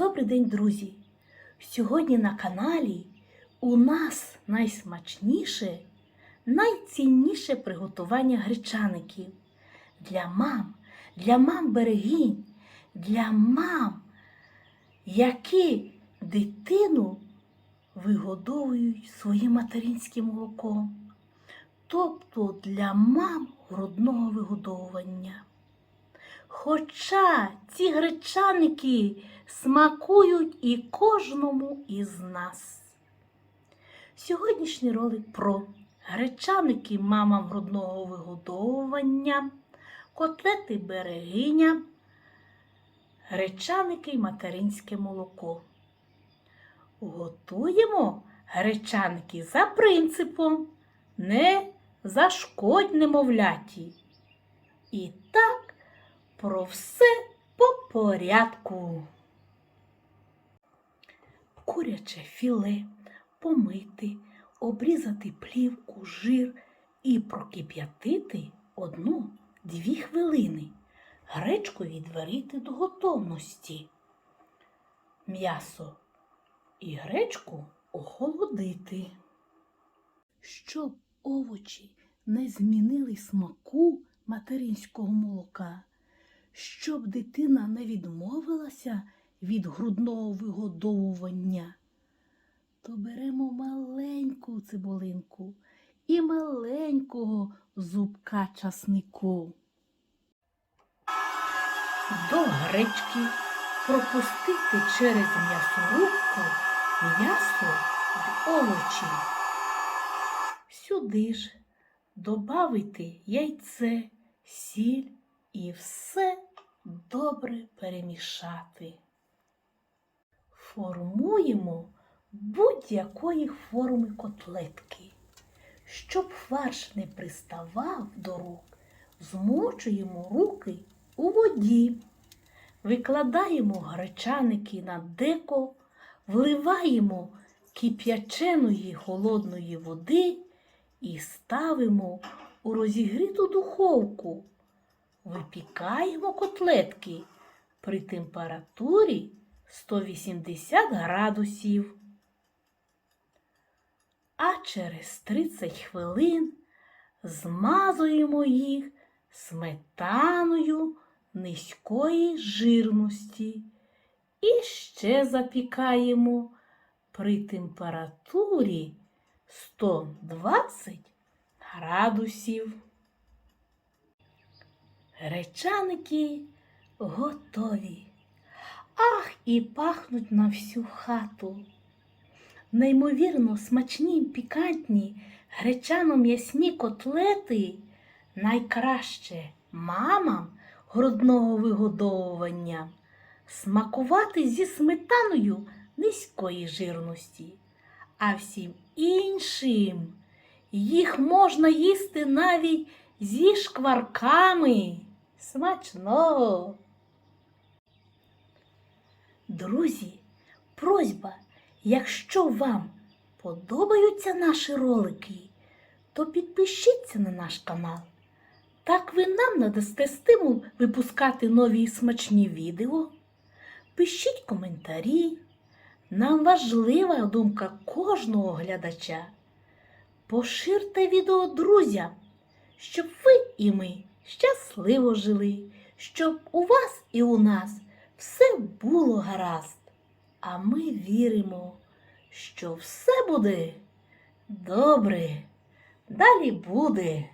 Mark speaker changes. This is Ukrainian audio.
Speaker 1: Добрий день, друзі! Сьогодні на каналі у нас найсмачніше, найцінніше приготування гречаників для мам, для мам берегінь, для мам, які дитину вигодовують своїм материнським молоком, тобто для мам грудного вигодовування. Хоча ці гречаники смакують і кожному із нас. Сьогоднішній ролик про гречаники мамам грудного вигодовування, котлети берегиня, гречаники й материнське молоко. Готуємо гречаники за принципом не зашкодь немовляті. І так про все по порядку. Куряче філе помити, обрізати плівку, жир і прокип'ятити одну-дві хвилини. Гречку відварити до готовності. М'ясо і гречку охолодити. Щоб овочі не змінили смаку материнського молока, щоб дитина не відмовилася від грудного вигодовування, то беремо маленьку цибулинку і маленького зубка часнику. До гречки пропустити через м'ясорубку м'ясо й овочі. Сюди ж добавити яйце, сіль і все добре перемішати. Формуємо будь-якої форми котлетки. Щоб фарш не приставав до рук, змочуємо руки у воді, викладаємо гречаники на деко, вливаємо кип'яченої холодної води і ставимо у розігріту духовку. Випікаємо котлетки при температурі 180 градусів. А через 30 хвилин змазуємо їх сметаною низької жирності і ще запікаємо при температурі 120 градусів. Гречаники готові. Ах, і пахнуть на всю хату. Неймовірно смачні пікантні гречано-м'ясні котлети найкраще мамам грудного вигодовування смакувати зі сметаною низької жирності, а всім іншим їх можна їсти навіть зі шкварками. Смачного! Друзі, просьба, якщо вам подобаються наші ролики, то підпишіться на наш канал. Так ви нам надасте стимул випускати нові смачні відео. Пишіть коментарі. Нам важлива думка кожного глядача. Поширте відео друзям, щоб ви і ми щасливо жили, щоб у вас і у нас все було гаразд. А ми віримо, що все буде добре. Далі буде.